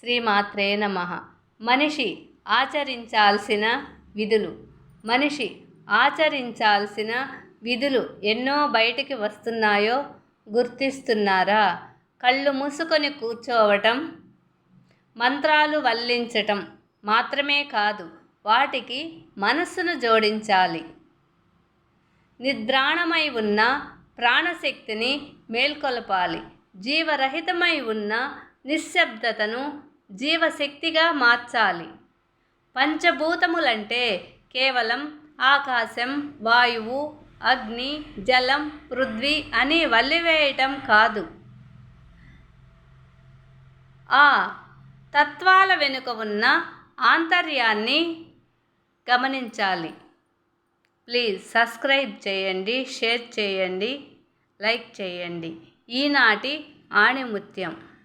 శ్రీమాత్రే నమ. మనిషి ఆచరించాల్సిన విధులు. మనిషి ఆచరించాల్సిన విధులు ఎన్నో బయటికి వస్తున్నాయో గుర్తిస్తున్నారా? కళ్ళు మూసుకొని కూర్చోవటం మంత్రాలు వల్లించటం మాత్రమే కాదు వాటికి మనస్సును జోడించాలి. నిద్రాణమై ఉన్న ప్రాణశక్తిని మేల్కొలపాలి. జీవరహితమై ఉన్న నిశ్శబ్దతను జీవశక్తిగా మార్చాలి. పంచభూతములంటే కేవలం ఆకాశం వాయువు అగ్ని జలం పృథ్వీ అని వల్లివేయటం కాదు. ఆ తత్వాల వెనుక ఉన్న ఆంతర్యాన్ని గమనించాలి. ప్లీజ్ సబ్స్క్రైబ్ చేయండి షేర్ చేయండి లైక్ చేయండి. ఈనాటి ఆణిముత్యం.